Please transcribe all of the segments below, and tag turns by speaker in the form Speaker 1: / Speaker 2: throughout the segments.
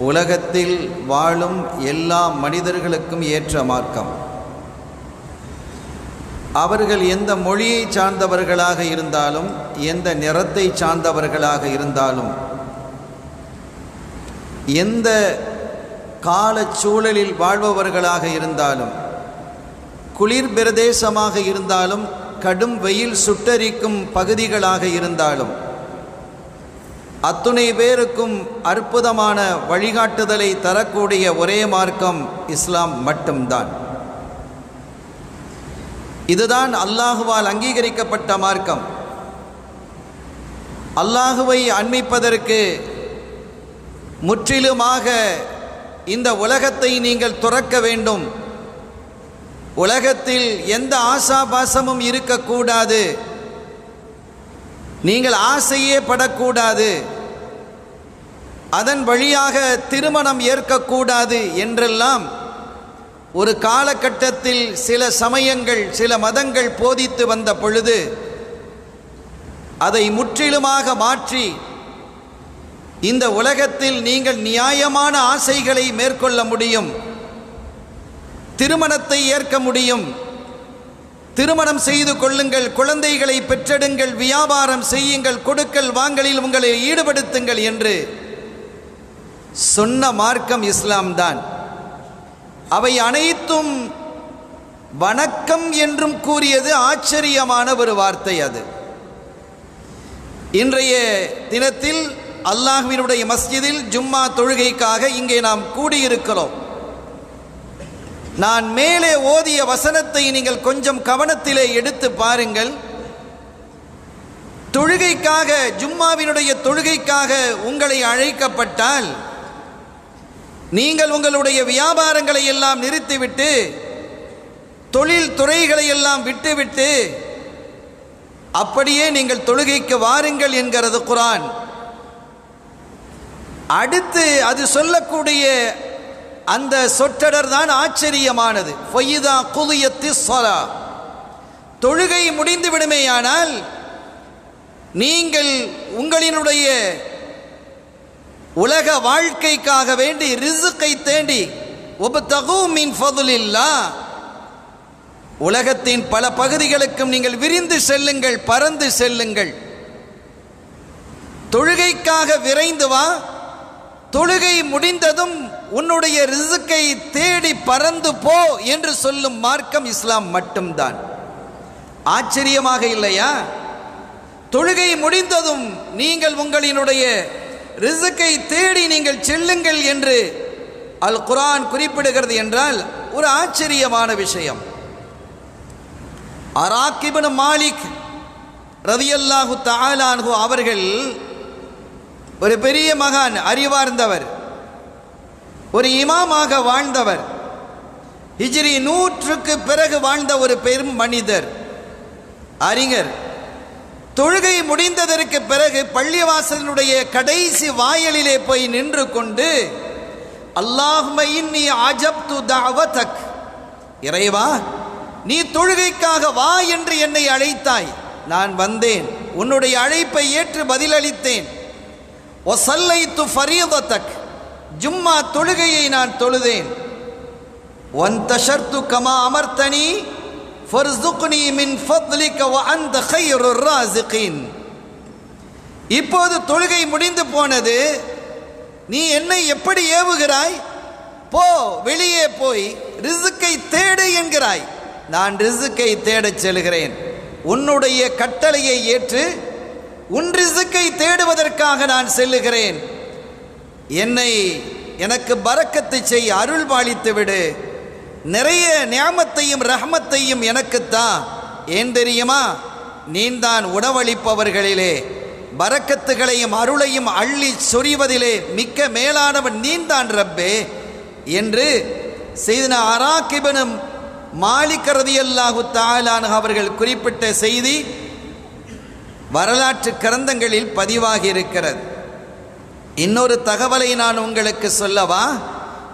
Speaker 1: உலகத்தில் வாழும் எல்லா மனிதர்களுக்கும் ஏற்ற மார்க்கம். அவர்கள் எந்த மொழியை சார்ந்தவர்களாக இருந்தாலும் எந்த நிறத்தை சார்ந்தவர்களாக இருந்தாலும் எந்த காலச் சூழலில் வாழ்பவர்களாக இருந்தாலும் குளிர் பிரதேசமாக இருந்தாலும் கடும் வெயில் சுட்டரிக்கும் பகுதிகளாக இருந்தாலும் அத்துணை பேருக்கும் அற்புதமான வழிகாட்டுதலை தரக்கூடிய ஒரே மார்க்கம் இஸ்லாம் மட்டும்தான். இதுதான் அல்லாஹுவால் அங்கீகரிக்கப்பட்ட மார்க்கம். அல்லாஹுவை அண்மிப்பதற்கு முற்றிலுமாக இந்த உலகத்தை நீங்கள் துறக்க வேண்டும். உலகத்தில் எந்த ஆசாபாசமும் இருக்கக்கூடாது. நீங்கள் ஆசையே படக்கூடாது. அதன் வழியாக திருமணம் ஏற்கக்கூடாது என்றெல்லாம் ஒரு காலகட்டத்தில் சில சமயங்கள் சில மதங்கள் போதித்து வந்த பொழுது அதை முற்றிலுமாக மாற்றி இந்த உலகத்தில் நீங்கள் நியாயமான ஆசைகளை மேற்கொள்ள முடியும் திருமணத்தை ஏற்க முடியும் திருமணம் செய்து கொள்ளுங்கள் குழந்தைகளை பெற்றெடுங்கள் வியாபாரம் செய்யுங்கள் கொடுக்கல் வாங்கலில் உங்களை ஈடுபடுத்துங்கள் என்று சொன்ன மார்க்கம் இஸ்லாம் தான். அவை அனைத்தும் வணக்கம் என்றும் கூறியது ஆச்சரியமான ஒரு வார்த்தை அது. இன்றைய தினத்தில் அல்லாஹ்வினுடைய மஸ்ஜிதில் ஜும்மா தொழுகைக்காக இங்கே நாம் கூடியிருக்கிறோம். நான் மேலே ஓதிய வசனத்தை நீங்கள் கொஞ்சம் கவனத்திலே எடுத்து பாருங்கள். தொழுகைக்காக ஜும்மாவினுடைய தொழுகைக்காக உங்களை அழைக்கப்பட்டால் நீங்கள் உங்களுடைய வியாபாரங்களை எல்லாம் நிறுத்திவிட்டு தொழில் துறைகளை எல்லாம் விட்டுவிட்டு அப்படியே நீங்கள் தொழுகைக்கு வாருங்கள் என்கிறது குரான். அடுத்து அது சொல்லக்கூடிய அந்த சொற்றடர் தான் ஆச்சரியமானது. பொய்தா குலியத்து சொலா தொழுகை முடிந்து விடுமேயானால் நீங்கள் உங்களினுடைய உலக வாழ்க்கைக்காக வேண்டி ரிசுக்கை தேண்டி ஒபத்தகு மின் ஃபதுலில்லா உலகத்தின் பல பகுதிகளுக்கும் நீங்கள் விரிந்து செல்லுங்கள் பறந்து செல்லுங்கள். தொழுகைக்காக விரைந்து வா தொழுகை முடிந்ததும் உன்னுடைய ரிசுக்கை தேடி பறந்து போ என்று சொல்லும் மார்க்கம் இஸ்லாம் மட்டும்தான். ஆச்சரியமாக இல்லையா? தொழுகை முடிந்ததும் நீங்கள் உங்களினுடைய ரிசுக்கை தேடி நீங்கள் செல்லுங்கள் என்று அல் குரான் குறிப்பிடுகிறது என்றால் ஒரு ஆச்சரியமான விஷயம். அராக்கிபன் மாலிக் ரதியல்லாஹு தாலான்ஹு அவர்கள் ஒரு பெரிய மகான் அறிவார்ந்தவர். ஒரு இமாமாக வாழ்ந்தவர். ஹிஜ்ரி நூற்றுக்கு பிறகு வாழ்ந்த ஒரு பெரும் மனிதர். அறிஞர். தொழுகை முடிந்ததற்கு பிறகு பள்ளிவாசலினுடைய கடைசி வாயலிலே போய் நின்று கொண்டு அல்லாஹ்மையின் நீ அஜப் து தாவதக் இறைவா நீ தொழுகைக்காக வா என்று என்னை அழைத்தாய். நான் வந்தேன். உன்னுடைய அழைப்பை ஏற்று பதிலளித்தேன். ஒசல்லை து ஃபரீதத்தக். ஜும்மா தொழுகையை நான் தொழுதேன். ஒன் தஷர்த்து கமா அமர்த்தனி ஃபர்சுக்னி மின் ஃபத்லிக வ அந்த கைருர் ராசிகின். இப்போது தொழுகை முடிந்து போனது நீ என்னை எப்படி ஏவுகிறாய்? போ வெளியே போய் ரிசுக்கை தேடு என்கிறாய். நான் ரிசுக்கை தேடச் செல்கிறேன். உன்னுடைய கட்டளையை ஏற்று உன் ரிசுக்கை தேடுவதற்காக நான் செல்லுகிறேன். என்னை எனக்கு பறக்கத்தை செய் அருள் பாலித்து விடு. நிறைய நியாமத்தையும் ரஹமத்தையும் எனக்குத்தான் ஏன் தெரியுமா? நீந்தான் உணவளிப்பவர்களிலே பறக்கத்துகளையும் அருளையும் அள்ளி சொறிவதிலே மிக்க மேலானவன் நீந்தான் ரப்பே. என்று செய்தின அராக்கிபனும் மாலிகரதி அல்லாஹு தாலான் அவர்கள் குறிப்பிட்ட செய்தி வரலாற்று கிரந்தங்களில் பதிவாகி இருக்கிறது. இன்னொரு தகவலை நான் உங்களுக்கு சொல்லவா?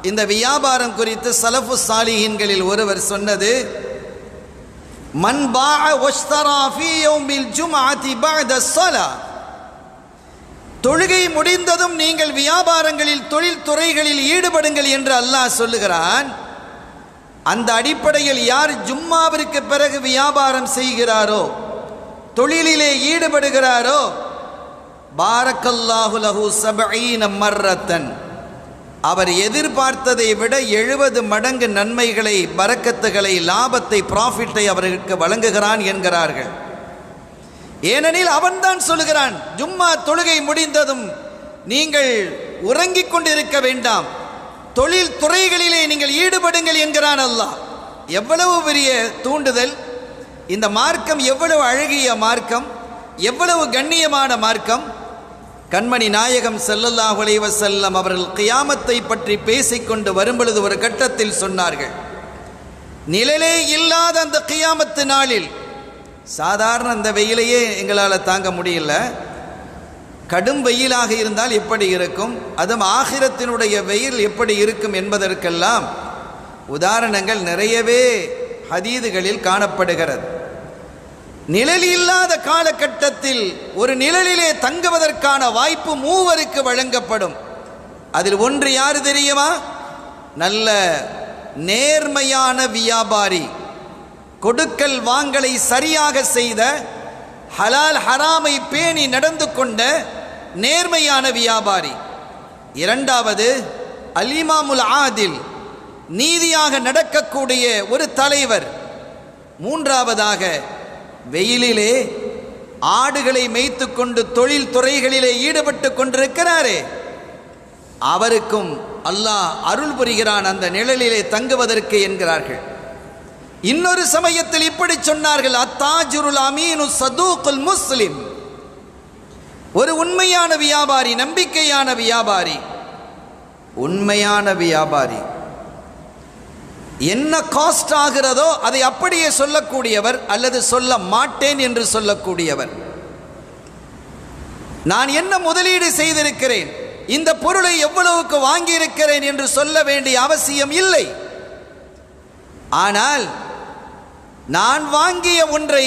Speaker 1: இந்த வியாபாரம் குறித்து சலஃபு சாலிஹின்களில் ஒருவர் சொன்னது மன் பாஅ வஷ்தரா தொழுகை முடிந்ததும் நீங்கள் வியாபாரங்களில் தொழில் துறைகளில் ஈடுபடுங்கள் என்று அல்லாஹ் சொல்லுகிறான். அந்த அடிப்படையில் யார் ஜும்மாவிற்கு பிறகு வியாபாரம் செய்கிறாரோ தொழிலிலே ஈடுபடுகிறாரோ? பாரக்கல்லாஹு லஹு சபீன மர்ரத்தன். அவர் எதிர்பார்த்ததை விட எழுபது மடங்கு நன்மைகளை பறக்கத்துகளை லாபத்தை ப்ராஃபிட்டை அவர்களுக்கு வழங்குகிறான் என்கிறார்கள். ஏனெனில் அவன்தான் சொல்லுகிறான் ஜும்மா தொழுகை முடிந்ததும் நீங்கள் உறங்கிக் கொண்டிருக்க வேண்டாம். தொழில் துறைகளிலே நீங்கள் ஈடுபடுங்கள் என்கிறான் அல்லாஹ். எவ்வளவு பெரிய தூண்டுதல் இந்த மார்க்கம் எவ்வளவு அழகிய மார்க்கம் எவ்வளவு கண்ணியமான மார்க்கம். கண்மணி நாயகம் செல்லல்லாஹு செல்லம் அவர்கள் கியாமத்தை பற்றி பேசிக்கொண்டு வரும்பொழுது ஒரு கட்டத்தில் சொன்னார்கள். நிழலே இல்லாத அந்த கியாமத்து நாளில் சாதாரண அந்த வெயிலையே எங்களால் தாங்க முடியல. கடும் வெயிலாக இருந்தால் எப்படி இருக்கும்? அதுவும் ஆகிரத்தினுடைய வெயில் எப்படி இருக்கும் என்பதற்கெல்லாம் உதாரணங்கள் நிறையவே ஹதீதுகளில் காணப்படுகிறது. நிழல் இல்லாத காலகட்டத்தில் ஒரு நிழலிலே தங்குவதற்கான வாய்ப்பு மூவருக்கு வழங்கப்படும். அதில் ஒன்று யார் தெரியுமா? நல்ல நேர்மையான வியாபாரி. கொடுக்கல் வாங்கலை சரியாக செய்த ஹலால் ஹராமை பேணி நடந்து கொண்ட நேர்மையான வியாபாரி. இரண்டாவது அலிமாமுல் ஆதில் நீதியாக நடக்கக்கூடிய ஒரு தலைவர். மூன்றாவதாக வெயிலிலே ஆடுகளை மேய்த்து கொண்டு தொழில் துறைகளிலே ஈடுபட்டு கொண்டிருக்கிறாரே. அவருக்கும் அல்லாஹ் அருள் புரிகிறான் அந்த நிழலிலே தங்குவதற்கு என்கிறார்கள். இன்னொரு சமயத்தில் இப்படி சொன்னார்கள் அத்தாஜுருல் அமீனு சதூக்குல் முஸ்லிம். ஒரு உண்மையான வியாபாரி நம்பிக்கையான வியாபாரி உண்மையான வியாபாரி. என்ன காஸ்ட் ஆகிறதோ அதை அப்படியே சொல்லக்கூடியவர் அல்லது சொல்ல மாட்டேன் என்று சொல்லக்கூடியவர். நான் என்ன முதலீடு செய்திருக்கிறேன்? இந்த பொருளை எவ்வளவுக்கு வாங்கியிருக்கிறேன் என்று சொல்ல வேண்டிய அவசியம் இல்லை. ஆனால் நான் வாங்கிய ஒன்றை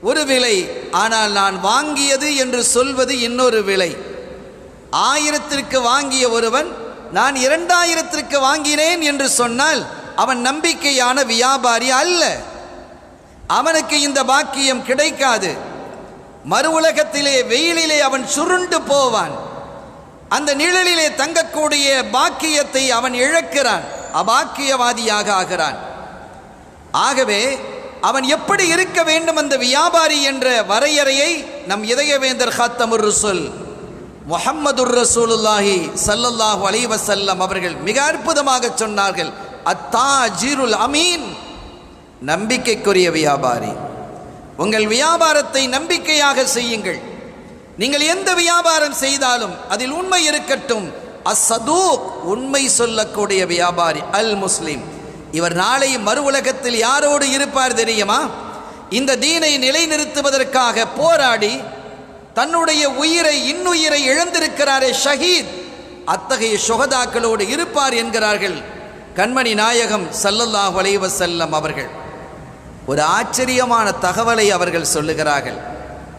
Speaker 1: ஒரு விலை ஆனால் நான் வாங்கியது என்று சொல்வது இன்னொரு விலை. ஆயிரத்திற்கு வாங்கிய ஒருவன் நான் இரண்டாயிரத்திற்கு வாங்கினேன் என்று சொன்னால் அவன் நம்பிக்கையான வியாபாரி அல்ல. அவனுக்கு இந்த பாக்கியம் கிடைக்காது. மறு உலகத்திலே வெயிலிலே அவன் சுருண்டு போவான். அந்த நிழலிலே தங்கக்கூடிய பாக்கியத்தை அவன் இழக்கிறான். அபாக்கியவாதியாக ஆகிறான். ஆகவே அவன் எப்படி இருக்க வேண்டும் அந்த வியாபாரி என்ற வரையறையை நம் இதயவேந்தர் ஹாத்தமுர் ருசுல் முஹம்மதுர் ரசூலுல்லாஹி சல்லல்லாஹு அலைஹி அவர்கள் மிக அற்புதமாக சொன்னார்கள். அத்தாஜிருல் அமீன். நம்பிக்கைக்குரிய வியாபாரி உங்கள் வியாபாரத்தை நம்பிக்கையாக செய்யுங்கள். நீங்கள் எந்த வியாபாரம் செய்தாலும் அதில் உண்மை இருக்கட்டும். அசதூக் உண்மை சொல்லக்கூடிய வியாபாரி அல் முஸ்லிம் இவர் நாளை மறு உலகத்தில் யாரோடு இருப்பார் தெரியுமா? இந்த தீனை நிலைநிறுத்துவதற்காக போராடி தன்னுடைய உயிரை இன்னுயிரை இழந்திருக்கிறாரே ஷஹீத். அத்தகைய சுகதாக்களோடு இருப்பார் என்கிறார்கள். கண்மணி நாயகம் சல்லல்லாஹ் வலைவ செல்லம் அவர்கள் ஒரு ஆச்சரியமான தகவலை அவர்கள் சொல்லுகிறார்கள்.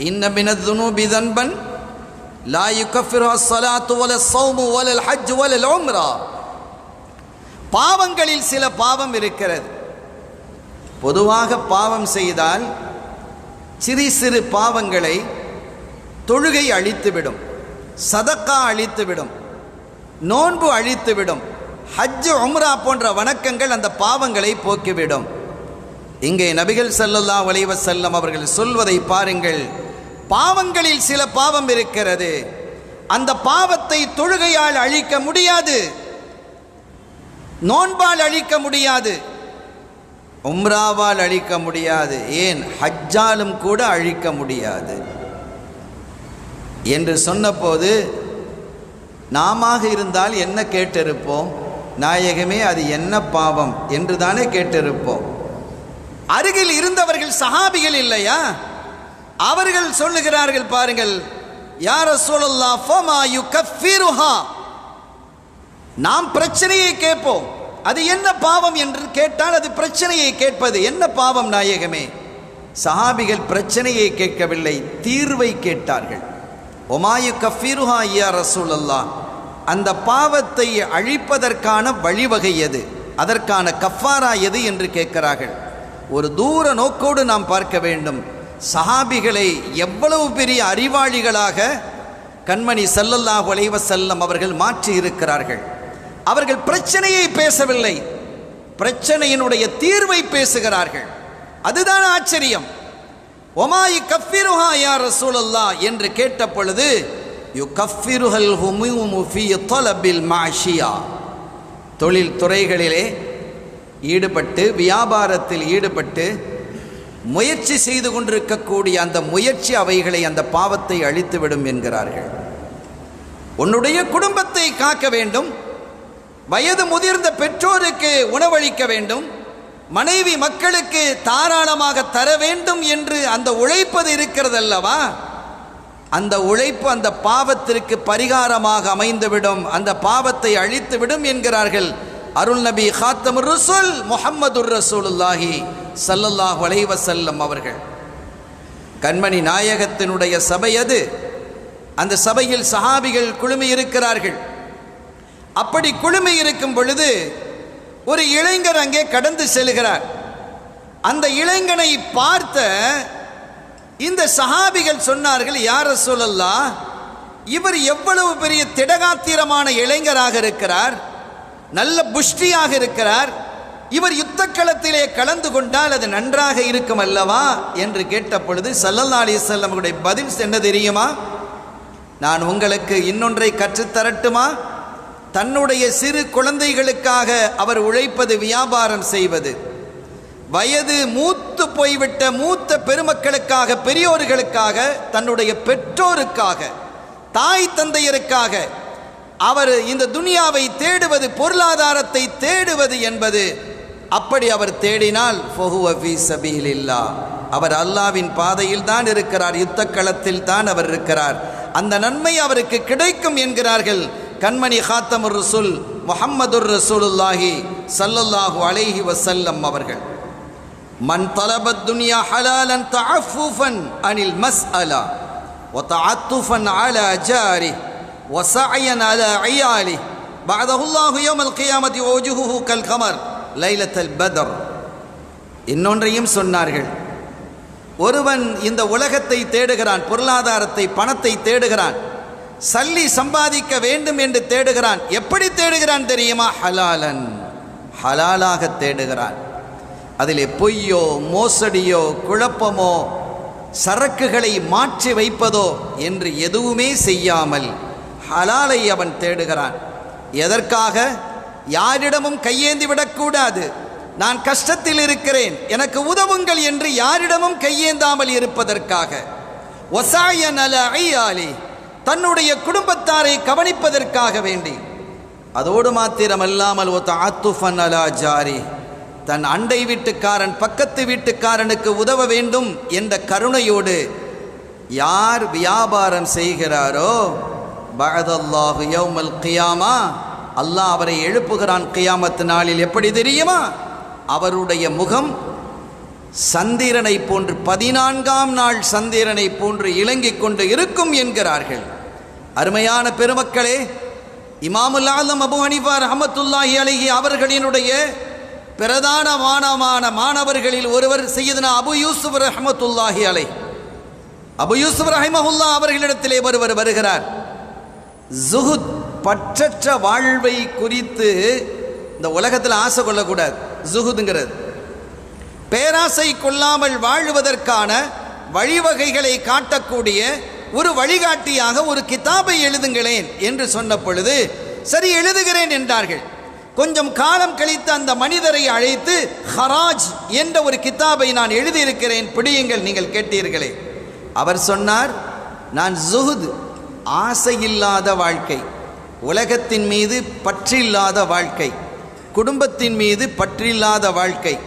Speaker 1: இன்னமினதுனுபிதன்பன் லா யுகஃபிரு அஸ்ஸலாத்து வல ஸௌமு ஹஜ் வல உம்ரா. பாவங்களில் சில பாவம் இருக்கிறது. பொதுவாக பாவம் செய்தால் சிறு சிறு பாவங்களை தொழுகை அழித்துவிடும் சதக்கா அழித்துவிடும் நோன்பு அழித்துவிடும் ஹஜ்ஜு உம்ரா போன்ற வணக்கங்கள் அந்த பாவங்களை போக்கிவிடும். இங்கே நபிகள் ஸல்லல்லாஹு வலைவ செல்லம் அவர்கள் சொல்வதை பாருங்கள். பாவங்களில் சில பாவம் இருக்கிறது. அந்த பாவத்தை தொழுகையால் அழிக்க முடியாது. நோன்பால் அழிக்க முடியாது. உம்ராவால் அழிக்க முடியாது. ஏன்? ஹஜ்ஜாலும் கூட அழிக்க முடியாது. என்று சொன்னபோது நாம இருந்தால் என்ன கேட்டிருப்போம்? நாயகமே அது என்ன பாவம் என்று தானே கேட்டிருப்போம். அருகில் இருந்தவர்கள் சஹாபிகள் இல்லையா? அவர்கள் சொல்லுகிறார்கள் பாருங்கள் யார சொல்லல்லா ஃபமா யுகஃபிருஹா? நாம் பிரச்சனையை கேட்போம். அது என்ன பாவம் என்று கேட்டால் அது பிரச்சனையை கேட்பது. என்ன பாவம் நாயகமே? சஹாபிகள் பிரச்சனையை கேட்கவில்லை தீர்வை கேட்டார்கள். ஒமாயு கஃபீருஹா ஐயா ரசூலல்லா அந்த பாவத்தை அழிப்பதற்கான வழிவகை எது? அதற்கான கஃபாரா எது என்று கேட்கிறார்கள். ஒரு தூர நோக்கோடு நாம் பார்க்க வேண்டும். சஹாபிகளை எவ்வளவு பெரிய அறிவாளிகளாக கண்மணி செல்லல்லா ஒலைவ செல்லம் அவர்கள் மாற்றி இருக்கிறார்கள். அவர்கள் பிரச்சனையை பேசவில்லை. பிரச்சனையினுடைய தீர்வை பேசுகிறார்கள். அதுதான் ஆச்சரியம். ஒமாயி கஃபிருஹா யார் ரசூலல்லா என்று கேட்ட பொழுது யு கஃபிருஹல் ஹுமூமு மாஷியா. தொழில் துறைகளிலே ஈடுபட்டு வியாபாரத்தில் ஈடுபட்டு முயற்சி செய்து கொண்டிருக்கக்கூடிய அந்த முயற்சி அவைகளை அந்த பாவத்தை அழித்துவிடும் என்கிறார்கள். உன்னுடைய குடும்பத்தை காக்க வேண்டும். வயது முதிர்ந்த பெற்றோருக்கு உணவளிக்க வேண்டும். மனைவி மக்களுக்கு தாராளமாக தர வேண்டும் என்று அந்த உழைப்பது இருக்கிறதல்லவா? அந்த உழைப்பு அந்த பாவத்திற்கு பரிகாரமாக அமைந்துவிடும் அந்த பாவத்தை அழித்துவிடும் என்கிறார்கள் அருள் நபி ஹாத்தமுர் ரசூல் முஹம்மது ரசூலுல்லாஹி சல்லல்லாஹ் அலைஹி செல்லம் அவர்கள். கண்மணி நாயகத்தினுடைய சபை அது. அந்த சபையில் சஹாபிகள் குழுமி இருக்கிறார்கள். அப்படி குழுமி இருக்கும் பொழுது ஒரு இளைஞர் அங்கே கடந்து செல்கிறார். அந்த இளைஞனை பார்த்த இந்த சஹாபிகள் சொன்னார்கள் யார சொல்லல்லா இவர் எவ்வளவு பெரிய திடகாத்திரமான இளைஞராக இருக்கிறார் நல்ல புஷ்டியாக இருக்கிறார் இவர் யுத்த களத்திலே கலந்து கொண்டால் அது நன்றாக இருக்கும் அல்லவா? என்று கேட்ட பொழுது சல்லல்லா அலிசல்லமுடைய பதில் என்ன தெரியுமா? நான் உங்களுக்கு இன்னொன்றை கற்றுத்தரட்டுமா தன்னுடைய சிறு குழந்தைகளுக்காக அவர் உழைப்பது வியாபாரம் செய்வது. வயது மூத்து போய்விட்ட மூத்த பெருமக்களுக்காக பெரியோர்களுக்காக தன்னுடைய பெற்றோருக்காக தாய் தந்தையருக்காக அவர் இந்த துனியாவை தேடுவது பொருளாதாரத்தை தேடுவது என்பது அப்படி அவர் தேடினால் ஃபஹுவ அவர் அல்லாவின் பாதையில் தான் இருக்கிறார் யுத்த களத்தில் தான் அவர் இருக்கிறார். அந்த நன்மை அவருக்கு கிடைக்கும் என்கிறார்கள் கண்மணி ஹாத்தமுர் ரசூல் முஹம்மதுர் ரசூலுல்லாஹி சல்லல்லாஹு அலைஹி வசல்லம் அவர்கள். من طلب الدنيا حلالا تعففا عن المسألة وتعطفا على جاره وسعيا على عياله بعده الله يوم القيامة وجهه كالقمر ليلة البدر இன்னொன்றையும் சொன்னார்கள் ஒருவன் இந்த உலகத்தை தேடுகிறான் பொருளாதாரத்தை பணத்தை தேடுகிறான் சல்லி சம்பாதிக்க வேண்டும் என்று தேடுகிறான் எப்படி தேடுகிறான் தெரியுமா ஹலாலன் ஹலாலாக தேடுகிறான் அதிலே பொய்யோ மோசடியோ குழப்பமோ சரக்குகளை மாற்றி வைப்பதோ என்று எதுவுமே செய்யாமல் ஹலாலை அவன் தேடுகிறான். எதற்காக? யாரிடமும் கையேந்தி விடக்கூடாது. நான் கஷ்டத்தில் இருக்கிறேன். எனக்கு உதவுங்கள் என்று யாரிடமும் கையேந்தாமல் இருப்பதற்காக. ஒசாயன் அல ஐயாலி தன்னுடைய குடும்பத்தாரை கவனிப்பதற்காக வேண்டி. அதோடு மாத்திரமல்லாமல் ஒத்த ஆத்துஃபன் அலா ஜாரி தன் அண்டை வீட்டுக்காரன் பக்கத்து வீட்டுக்காரனுக்கு உதவ வேண்டும் என்ற கருணையோடு யார் வியாபாரம் செய்கிறாரோ பகதல்லாஹு யௌமல் கியாமா அல்லாஹ் அவரை எழுப்புகிறான் கியாமத்து நாளில். எப்படி தெரியுமா? அவருடைய முகம் சந்திரனை போன்று பதினான்காம் நாள் சந்திரனை போன்று இலங்கிக் கொண்டு இருக்கும் என்கிறார்கள். அருமையான பெருமக்களே இமாமுல் ஆலம் அபு ஹனிஃபார் அஹமத்துல்லாஹி அலைஹி அவர்களினுடைய பிரதான மாணவர்களில் ஒருவர் செய்யதுனா அபு யூசுப் ரஹமத்துல்லாஹி அலை அபு யூசுப் ரஹிமஹுல்லா அவர்களிடத்திலே ஒருவர் வருகிறார். ஜுஹுத் பற்றற்ற வாழ்வை குறித்து இந்த உலகத்தில் ஆசை கொள்ளக்கூடாது. ஜுஹுதுங்கிறது. பேராசை கொள்ளாமல் வாழுவதற்கான வழிவகைகளை காட்டக்கூடிய ஒரு வழிகாட்டியாக ஒரு கிதாபை எழுதுங்களேன் என்று சொன்ன பொழுது சரி எழுதுகிறேன் என்றார்கள். கொஞ்சம் காலம் கழித்து அந்த மனிதரை அழைத்து ஹராஜ் என்ற ஒரு கித்தாபை நான் எழுதியிருக்கிறேன். பிடியுங்கள் நீங்கள் கேட்டீர்களே. அவர் சொன்னார் நான் ஜுஹுத் ஆசையில்லாத வாழ்க்கை. உலகத்தின் மீது பற்றில்லாத வாழ்க்கை. குடும்பத்தின் மீது பற்றில்லாத வாழ்க்கை.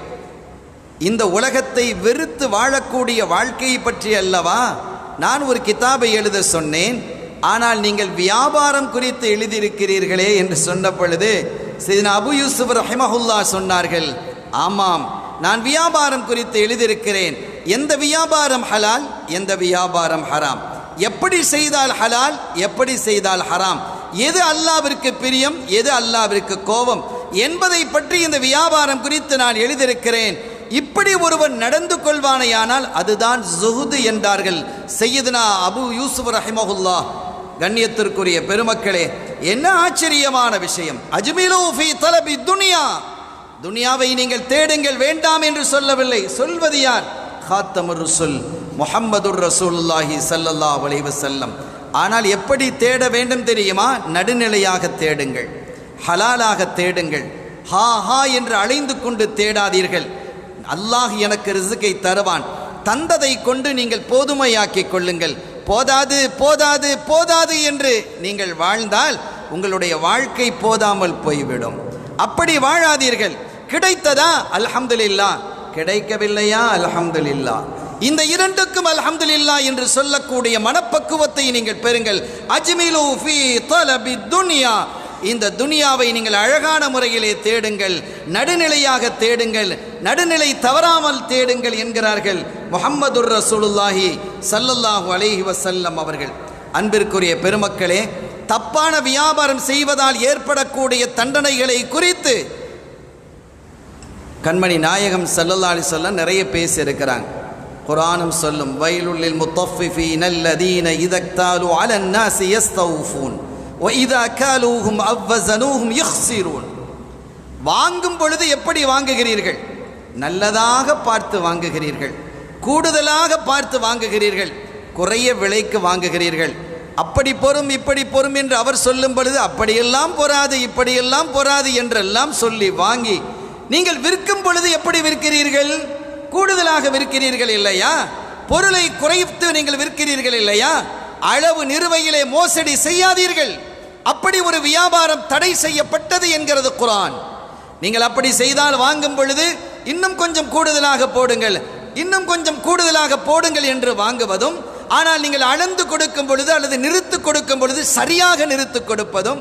Speaker 1: இந்த உலகத்தை வெறுத்து வாழக்கூடிய வாழ்க்கையை பற்றி அல்லவா? நான் ஒரு கிதாபை எழுத சொன்னேன். ஆனால் நீங்கள் வியாபாரம் குறித்து எழுதியிருக்கிறீர்களே என்று சொன்ன பொழுது சிதன அபு யூசுப் ரஹிமஹுல்லா சொன்னார்கள் ஆமாம் நான் வியாபாரம் குறித்து எழுதியிருக்கிறேன். எந்த வியாபாரம் ஹலால் எந்த வியாபாரம் ஹராம். எப்படி செய்தால் ஹலால் எப்படி செய்தால் ஹராம். எது அல்லாவிற்கு பிரியம் எது அல்லாவிற்கு கோபம். என்பதை பற்றி இந்த வியாபாரம் குறித்து நான் எழுதியிருக்கிறேன். இப்படி ஒருவன் நடந்து கொள்வானையானால் அதுதான் ஜுஹுது என்றார்கள். செய்யதுனா அபு யூசுப் ரஹிமஹுல்லா கண்ணியத்திற்குரிய பெருமக்களே என்ன ஆச்சரியமான விஷயம். அஜ்மிலூஃபி தலபி துனியா. துனியாவை நீங்கள் தேடுங்கள் வேண்டாம் என்று சொல்லவில்லை. சொல்வது யார்? ஹாத்தமுர் ரசூல் முஹம்மதுர் ரசூலுல்லாஹி சல்லல்லா வளைவு செல்லம் ஆனால் எப்படி தேட வேண்டும் தெரியுமா? நடுநிலையாக தேடுங்கள். ஹலாலாக தேடுங்கள். ஹா ஹா என்று அழைந்து கொண்டு தேடாதீர்கள். அல்லாஹ் எனக்கு ரிசுக்கை தருவான். தந்ததை கொண்டு நீங்கள் போதுமையாக்கிக் கொள்ளுங்கள். போதாது போதாது போதாது என்று நீங்கள் வாழ்ந்தால் உங்களுடைய வாழ்க்கை போதாமல் போய்விடும். அப்படி வாழாதீர்கள். கிடைத்ததா? அல்ஹம்துலில்லா. கிடைக்கவில்லையா? அல்ஹம்துலில்லா. இந்த இரண்டுக்கும் அல்ஹம்துலில்லா என்று சொல்லக்கூடிய மனப்பக்குவத்தை நீங்கள் பெறுங்கள். அஜ்மிலு ஃபீ தலபி துனியா. இந்த துனியாவை நீங்கள் அழகான முறையிலே தேடுங்கள். நடுநிலையாக தேடுங்கள். நடுநிலை தவறாமல் தேடுங்கள் என்கிறார்கள் முகம்மதுர் ரசூலுல்லாஹி. சல்லல்லாஹு அலைஹி வசல்லம் அவர்கள். அன்பிற்குரிய பெருமக்களே தப்பான வியாபாரம் செய்வதால் ஏற்படக்கூடிய தண்டனைகளை குறித்து கண்மணி நாயகம் சல்லல்லாலி சொல்ல நிறைய பேசியிருக்கிறாங்க. குரானும் சொல்லும் வயலுள்ளில் முத்தஃபிஃபீன் அல்லதீன இதக்தாலு அலன் நாசி யஸ்தௌஃபூன் ஒய்தா காலூஹும் அவ்வசனூஹும் யஹ்சிரூன். வாங்கும் பொழுது எப்படி வாங்குகிறீர்கள்? நல்லதாக பார்த்து வாங்குகிறீர்கள். கூடுதலாக பார்த்து வாங்குகிறீர்கள் குறைய விலைக்கு வாங்குகிறீர்கள். அப்படி பொறும் இப்படி பொறும் என்று அவர் சொல்லும் பொழுது அப்படியெல்லாம் பொறாது இப்படியெல்லாம் பொறாது என்றெல்லாம் சொல்லி வாங்கி நீங்கள் விற்கும் பொழுது எப்படி விற்கிறீர்கள்? கூடுதலாக விற்கிறீர்கள் இல்லையா? பொருளை குறைத்து நீங்கள் விற்கிறீர்கள் இல்லையா? அளவு நிறுவையிலே மோசடி செய்யாதீர்கள். அப்படி ஒரு வியாபாரம் தடை செய்யப்பட்டது என்கிறது குரான். நீங்கள் அப்படி செய்தால் வாங்கும் பொழுது இன்னும் கொஞ்சம் கூடுதலாக போடுங்கள். இன்னும் கொஞ்சம் கூடுதலாக போடுங்கள் என்று வாங்குவதும் ஆனால் நீங்கள் அளந்து கொடுக்கும் பொழுது அல்லது நிறுத்து கொடுக்கும் பொழுது சரியாக நிறுத்து கொடுப்பதும்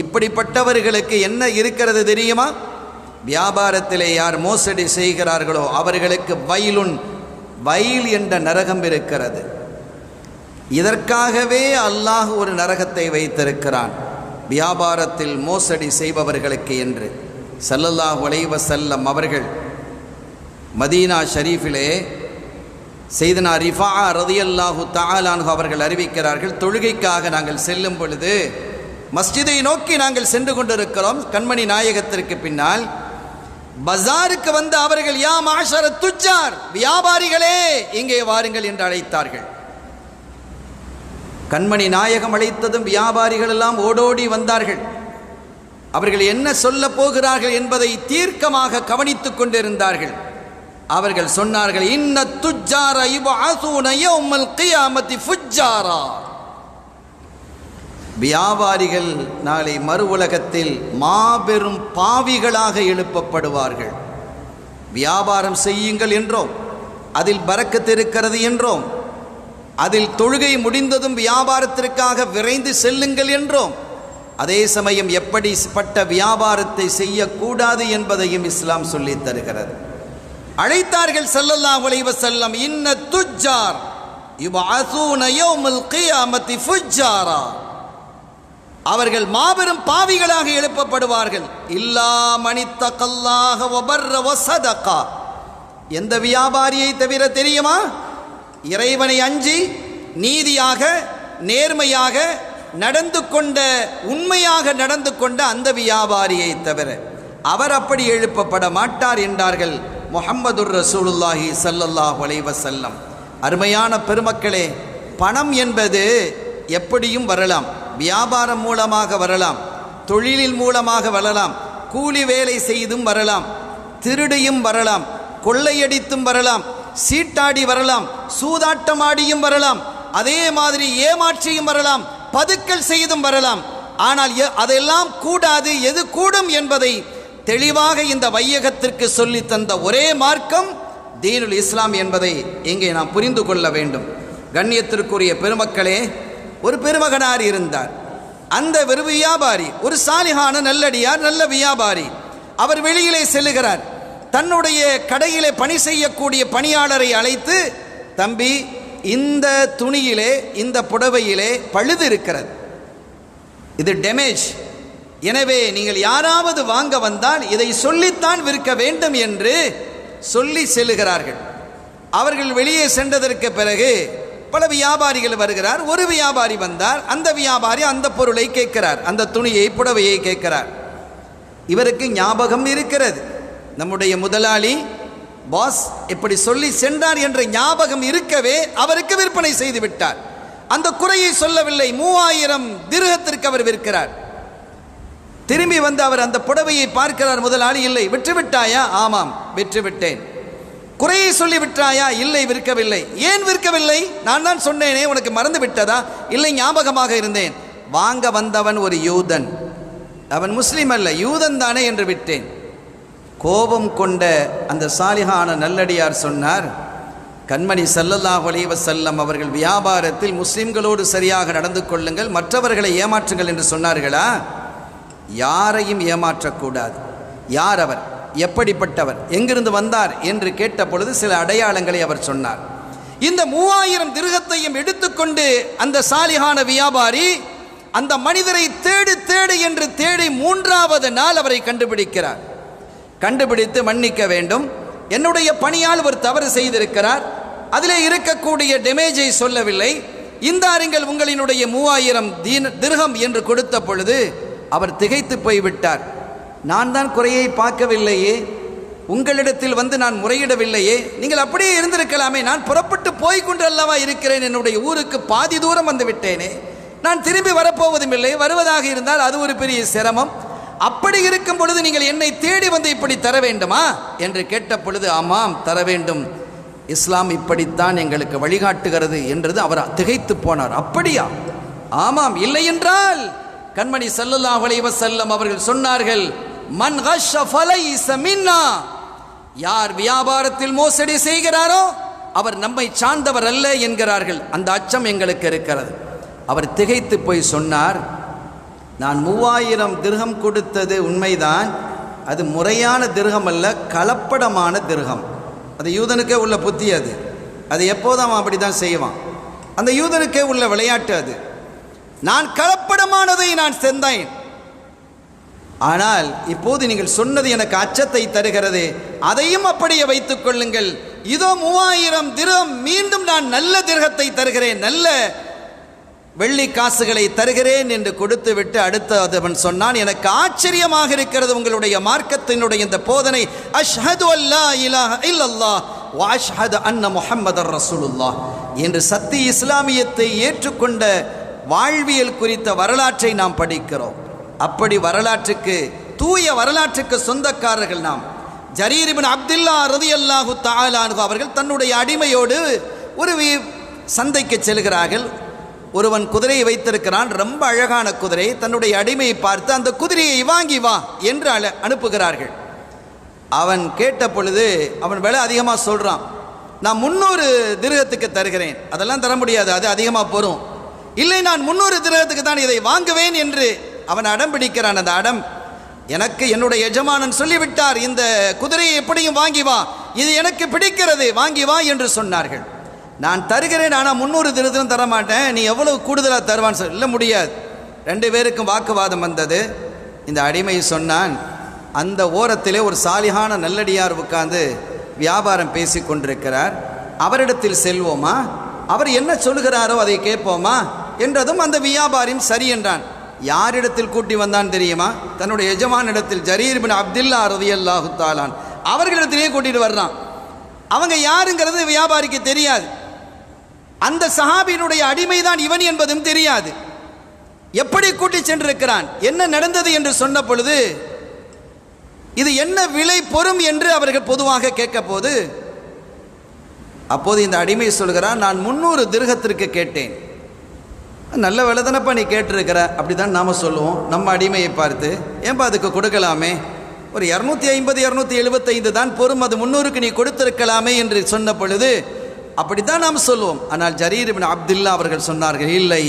Speaker 1: இப்படிப்பட்டவர்களுக்கு என்ன இருக்கிறது தெரியுமா? வியாபாரத்திலே யார் மோசடி செய்கிறார்களோ அவர்களுக்கு வயலுன் வயல் என்ற நரகம் இருக்கிறது. இதற்காகவே அல்லாஹ் ஒரு நரகத்தை வைத்திருக்கிறான். வியாபாரத்தில் மோசடி செய்பவர்களுக்கு என்று. சல்லல்லாஹ் உலைவ செல்லம் அவர்கள் மதீனா ஷரீஃபிலே செய்தனா ரிஃபா ரதியல்லாஹு தாலானு அவர்கள் அறிவிக்கிறார்கள் தொழுகைக்காக நாங்கள் செல்லும் பொழுது மஸ்ஜிதை நோக்கி நாங்கள் சென்று கொண்டிருக்கிறோம். கண்மணி நாயகத்திற்கு பின்னால் பஜாருக்கு வந்து அவர்கள் யா மாஷர துச்சார் வியாபாரிகளே இங்கே வாருங்கள் என்று அழைத்தார்கள். கண்மணி நாயகம் அழைத்ததும் வியாபாரிகள் எல்லாம் ஓடோடி வந்தார்கள். அவர்கள் என்ன சொல்ல போகிறார்கள் என்பதை தீர்க்கமாக கவனித்துக் கொண்டிருந்தார்கள். அவர்கள் சொன்னார்கள் இன்ன துஜார யுபஅஸூன கியாமத்தி ஃபுஜ்ஜாரா. வியாபாரிகள் நாளை மறு உலகத்தில் மாபெரும் பாவிகளாக எழுப்பப்படுவார்கள். வியாபாரம் செய்யுங்கள் என்றோம் அதில் பறக்கத்து இருக்கிறது என்றோம் அதில் தொழுகை முடிந்ததும் வியாபாரத்திற்காக விரைந்து செல்லுங்கள் என்றோம். அதே சமயம் எப்படிப்பட்ட வியாபாரத்தை செய்யக்கூடாது என்பதையும் இஸ்லாம் சொல்லித் தருகிறது. அழைத்தார்கள் ஸல்லல்லாஹு உலைவ செல்லம் இன்ன துஜ்ஜார் ஃபுஜ்ஜாரா. அவர்கள் மாபெரும் பாவிகளாக எழுப்பப்படுவார்கள். இல்லா மணித்தகல்லாக வபர்ர வசதகா எந்த வியாபாரியை தவிர தெரியுமா? இறைவனை அஞ்சி நீதியாக நேர்மையாக நடந்து கொண்ட உண்மையாக நடந்து கொண்ட அந்த வியாபாரியை தவிர அவர் அப்படி எழுப்பப்பட மாட்டார் என்றார்கள் முஹம்மதுர் ரசூலுல்லாஹி ஸல்லல்லாஹு அலைஹி செல்லம் அருமையான பெருமக்களே பணம் என்பது எப்படியும் வரலாம். வியாபாரம் மூலமாக வரலாம். தொழிலில் மூலமாக வரலாம். கூலி வேலை செய்தும் வரலாம். திருடியும் வரலாம். கொள்ளையடித்தும் வரலாம். சீட்டாடி வரலாம். சூதாட்டமாடியும் வரலாம். அதே மாதிரி ஏமாற்றியும் வரலாம். பதுக்கல் செய்தும் வரலாம். ஆனால் எ- அதெல்லாம் கூடாது. எது கூடும் என்பதை தெளிவாக இந்த வையகத்திற்கு சொல்லி தந்த ஒரே மார்க்கம் தீனுல் இஸ்லாம் என்பதை இங்கே நாம் புரிந்து கொள்ள வேண்டும். கண்ணியத்திற்குரிய பெருமக்களே ஒரு பெருமகனார் இருந்தார். அந்த ஒரு வியாபாரி ஒரு சாலிகான நல்லடியார் நல்ல வியாபாரி அவர் வெளியிலே செல்லுகிறார். தன்னுடைய கடையிலே பணி செய்யக்கூடிய பணியாளரை அழைத்து தம்பி இந்த துணியிலே இந்த புடவையிலே பழுது இருக்கிறது. இது டேமேஜ். எனவே நீங்கள் யாராவது வாங்க வந்தால் இதை சொல்லித்தான் விற்க வேண்டும் என்று சொல்லி செல்லுகிறார்கள். அவர்கள் வெளியே சென்றதற்கு பிறகு பல வியாபாரிகள் வருகிறார். ஒரு வியாபாரி வந்தார். அந்த வியாபாரி அந்த பொருளை கேட்கிறார். அந்த துணியை புடவையை கேட்கிறார். இவருக்கு ஞாபகம் இருக்கிறது. நம்முடைய முதலாளி பாஸ் இப்படி சொல்லி சென்றார் என்ற ஞாபகம் இருக்கவே அவருக்கு விற்பனை செய்து விட்டார். அந்த குறையை சொல்லவில்லை. மூவாயிரம் திருகத்திற்கு அவர் விற்கிறார். திரும்பி வந்து அவர் அந்த புடவையை பார்க்கிறார் முதலாளி இல்லை விற்று விட்டாயா ஆமாம் விற்றுவிட்டேன். குறையை சொல்லி விட்டாயா? இல்லை விற்கவில்லை. ஏன் விற்கவில்லை? நான் தான் சொன்னேனே உனக்கு மறந்து விட்டதா? இல்லை ஞாபகமாக இருந்தேன். வாங்க வந்தவன் ஒரு யூதன். அவன் முஸ்லீம் அல்ல யூதன் தானே என்று விட்டேன். கோபம் கொண்ட அந்த சாலிஹான நல்லடியார் சொன்னார் கண்மணி சல்லல்லாஹு செல்லம் அவர்கள் வியாபாரத்தில் முஸ்லிம்களோடு சரியாக நடந்து கொள்ளுங்கள் மற்றவர்களை ஏமாற்றுங்கள் என்று சொன்னார்களா? யாரையும் ஏமாற்றக்கூடாது. யார் அவர்? எப்படிப்பட்டவர்? எங்கிருந்து வந்தார்? என்று கேட்ட பொழுது சில அடையாளங்களை அவர் சொன்னார். இந்த மூவாயிரம் திருகத்தையும் எடுத்துக்கொண்டு அந்த சாலிகான வியாபாரி அந்த மனிதரை தேடு தேடு என்று தேடி மூன்றாவது நாள் அவரை கண்டுபிடிக்கிறார். கண்டுபிடித்து மன்னிக்க வேண்டும். என்னுடைய பணியால் ஒரு தவறு செய்திருக்கிறார். அதிலே இருக்கக்கூடிய டெமேஜை சொல்லவில்லை. இந்தாருங்கள் உங்களினுடைய மூவாயிரம் தீன திருகம் என்று கொடுத்த பொழுது அவர் திகைத்து போய்விட்டார். நான் தான் குறையை பார்க்கவில்லையே. உங்களிடத்தில் வந்து நான் முறையிடவில்லையே. நீங்கள் அப்படியே இருந்திருக்கலாமே. நான் புறப்பட்டு போய்கொண்டு அல்லவா இருக்கிறேன். என்னுடைய ஊருக்கு பாதி தூரம் வந்து விட்டேனே. நான் திரும்பி வரப்போவதும் இல்லை. வருவதாக இருந்தால் அது ஒரு பெரிய சிரமம். அப்படி இருக்கும் பொழுது நீங்கள் என்னை தேடி வந்து இப்படி தர வேண்டுமா? என்று கேட்ட பொழுது ஆமாம் தர வேண்டும். இஸ்லாம் இப்படித்தான் எங்களுக்கு வழிகாட்டுகிறது என்றது அவர் திகைத்து போனார். அப்படியா? ஆமாம் இல்லை என்றால் கண்மணி ஸல்லல்லாஹு அலைஹி செல்லம் அவர்கள் சொன்னார்கள் மன் கஷ்ஷ ஃபலைஸ மின்னா. யார் வியாபாரத்தில் மோசடி செய்கிறாரோ அவர் நம்மை சார்ந்தவர் அல்ல என்கிறார்கள். அந்த அச்சம் எங்களுக்கு இருக்கிறது. அவர் திகைத்து போய் சொன்னார் நான் மூவாயிரம் திருகம் கொடுத்தது உண்மைதான். அது முறையான திருகம் அல்ல கலப்படமான திருகம் அது யூதனுக்கே உள்ள புத்தி அது. அது எப்போதும் அவன் அப்படி தான் செய்வான். அந்த யூதனுக்கே உள்ள விளையாட்டு அது. நான் கலப்படமானதை நான் செந்தேன். ஆனால் இப்போது நீங்கள் சொன்னது எனக்கு அச்சத்தை தருகிறது. அதையும் அப்படியே வைத்துக் கொள்ளுங்கள். இதோ மூவாயிரம் திரம் மீண்டும் நான் நல்ல திரகத்தை தருகிறேன். நல்ல வெள்ளி காசுகளை தருகிறேன் என்று கொடுத்து விட்டு அடுத்த அவன் சொன்னான் எனக்கு ஆச்சரியமாக இருக்கிறது உங்களுடைய மார்க்கத்தினுடைய இந்த போதனை. அஷ்ஹது அல்லா இலாஹ இல்லல்லா வாஷ்ஹது அன்ன முஹம்மதர் ரசூலுல்லா என்று சத்தி இஸ்லாமியத்தை ஏற்றுக்கொண்ட வாழ்வியல் குறித்த வரலாற்றை நாம் படிக்கிறோம். அப்படி வரலாற்றுக்கு தூய வரலாற்றுக்கு சொந்தக்காரர்கள் நாம். ஜரீரிபின் அப்துல்லா அப்துல்லா ரதியல்லாஹு தாலானு அவர்கள் தன்னுடைய அடிமையோடு ஒரு சந்தைக்கு செல்கிறார்கள். ஒருவன் குதிரையை வைத்திருக்கிறான். ரொம்ப அழகான குதிரை. தன்னுடைய அடிமையை பார்த்து அந்த குதிரையை வாங்கி வா என்று அனுப்புகிறார்கள். அவன் கேட்ட பொழுது அவன் விலை அதிகமாக சொல்கிறான் நான் முன்னூறு திருகத்துக்கு தருகிறேன். அதெல்லாம் தர முடியாது. அது அதிகமாக போகும் இல்லை நான் முன்னூறு திருகத்துக்கு தான் இதை வாங்குவேன் என்று அவன் அடம் பிடிக்கிறான். அந்த அடம் எனக்கு என்னுடைய எஜமானன் சொல்லிவிட்டார் இந்த குதிரையை எப்படியும் வாங்கி வா இது எனக்கு பிடிக்கிறது வாங்கி வா என்று சொன்னார்கள். நான் தருகிறேன் ஆனால் முந்நூறு திருத்தம் தர மாட்டேன் நீ எவ்வளவு கூடுதலாக தருவான்னு சொல்ல இல்லை முடியாது. ரெண்டு பேருக்கும் வாக்குவாதம் வந்தது. இந்த அடிமை சொன்னான் அந்த ஓரத்திலே ஒரு சாலிகான நல்லடியார் உட்கார்ந்து வியாபாரம் பேசி கொண்டிருக்கிறார். அவரிடத்தில் செல்வோமா? அவர் என்ன சொல்கிறாரோ அதை கேட்போமா? என்றதும் அந்த வியாபாரியும் சரி என்றான். யாரிடத்தில் கூட்டி வந்தான் தெரியுமா? தன்னுடைய எஜமானிடத்தில் ஜரீர் பின் அப்துல்லா ரதியல்லாஹு தாலான் அவர்களிடத்திலேயே கூட்டிட்டு வர்றான். அவங்க யாருங்கிறது வியாபாரிக்கு தெரியாது. அந்த சஹாபியினுடைய அடிமைதான் இவன் என்பதும் தெரியாது. எப்படி கூட்டி சென்றிருக்கிறான்? என்ன நடந்தது என்று சொன்ன பொழுது இது என்ன விலை பொறும் என்று அவர்கள் பொதுவாக கேட்க போது அப்போது இந்த அடிமை சொல்கிறான் நான் முன்னூறு திருகத்திற்கு கேட்டேன். நல்ல வேலை தானப்பா நீ கேட்டிருக்கிற. அப்படி தான் நாம் சொல்லுவோம். நம்ம அடிமையை பார்த்து ஏன்பா அதுக்கு கொடுக்கலாமே? ஒரு இரநூத்தி ஐம்பது இரநூத்தி எழுபத்தைந்து தான் பொறும். அது முந்நூறுக்கு நீ கொடுத்திருக்கலாமே என்று சொன்ன பொழுது அப்படித்தான் நாம் சொல்லுவோம். ஆனால் ஜரீர் இப்னு அப்துல்லா அவர்கள் சொன்னார்கள் இல்லை.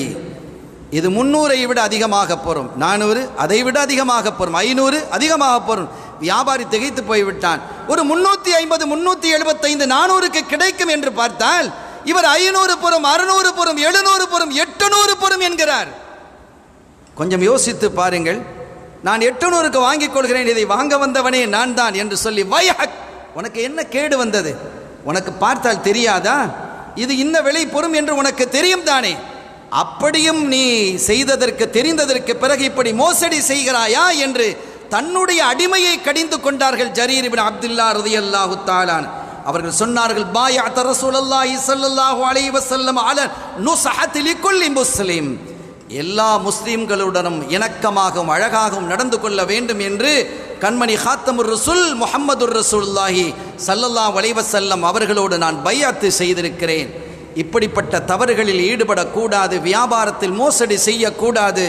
Speaker 1: இது முந்நூறை விட அதிகமாக போகிறோம் நானூறு அதை விட அதிகமாக போகிறோம் ஐநூறு அதிகமாக போகிறோம் வியாபாரி திகைத்து போய்விட்டான். ஒரு முன்னூற்றி ஐம்பது முன்னூற்றி எழுபத்தைந்து நானூறுக்கு கிடைக்கும் என்று பார்த்தால் இவர் ஐநூறு புறம் அறுநூறு புறம் எழுநூறு புறம் எட்டுநூறு புறம் என்கிறார். கொஞ்சம் யோசித்து பாருங்கள். நான் எட்டுநூறுக்கு வாங்கிக் கொள்கிறேன் இதை வாங்க வந்தவனே நான் தான் என்று சொல்லி வயஹக் உனக்கு என்ன கேடு வந்தது? உனக்கு பார்த்தால் தெரியாதா? இது இன்ன விலை பொறும் என்று உனக்கு தெரியும் தானே? அப்படியும் நீ செய்ததற்கு தெரிந்ததற்கு பிறகு இப்படி மோசடி செய்கிறாயா? என்று தன்னுடைய அடிமையை கடிந்து கொண்டார்கள் ஜரீர் இபின் அப்துல்லா ரலியல்லாஹு தாலான் அவர்கள் சொன்னார்கள் பாயாத் ரசூலுல்லாஹி ஸல்லல்லாஹு அலைஹி செல்லம் அல நுஸஹத் லிக்குல்லி முஸ்லிம். எல்லா முஸ்லிம்களுடனும் இணக்கமாகவும் அழகாகவும் நடந்து கொள்ள வேண்டும் என்று கண்மணி ஹாத்தமுர் ரசுல் முஹம்மதுர் ரசூல்லாஹி சல்லல்லா வலைவசல்லம் அவர்களோடு நான் பையாத்து செய்திருக்கிறேன். இப்படிப்பட்ட தவறுகளில் ஈடுபடக்கூடாது வியாபாரத்தில் மோசடி செய்யக்கூடாது.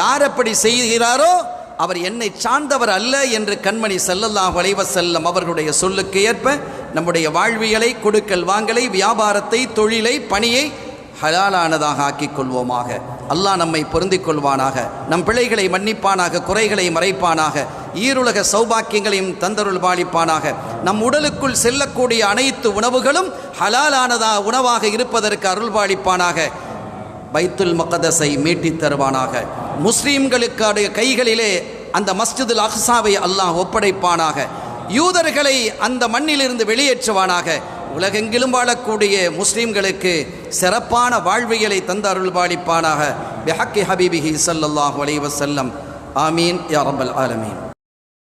Speaker 1: யார் அப்படி செய்கிறாரோ அவர் என்னை சார்ந்தவர் அல்ல என்று கண்மணி சல்லல்லா வலைவசல்லம் அவர்களுடைய சொல்லுக்கு ஏற்ப நம்முடைய வாழ்வியலை கொடுக்கல் வாங்கலை வியாபாரத்தை தொழிலை பணியை ஹலாலானதாக ஆக்கிக் கொள்வோமாக. அல்லாஹ் நம்மை பொருந்திக் கொள்வானாக. நம் பிழைகளை மன்னிப்பானாக குறைகளை மறைப்பானாக. ஈருலக சௌபாக்கியங்களையும் தந்தருள் பாலிப்பானாக. நம் உடலுக்குள் செல்லக்கூடிய அனைத்து உணவுகளும் ஹலாலானதா உணவாக இருப்பதற்கு அருள் பாலிப்பானாக. பைத்துல் மகதஸை மீட்டித் தருவானாக. முஸ்லீம்களுக்கான கைகளிலே அந்த மஸ்ஜிதுல் அஹ்சாவை அல்லாஹ் ஒப்படைப்பானாக. யூதர்களை அந்த மண்ணிலிருந்து வெளியேற்றுவானாக. உலகெங்கிலும் வாழக்கூடிய முஸ்லீம்களுக்கு சிறப்பான வாழ்வியலை தந்த அருள்பாளிப்பானாக பிஹக்கி ஹபீபிஹி சல்லாஹ் அலைஹி வஸல்லம். ஆமீன். யாரம்பல் ஆலமீன்.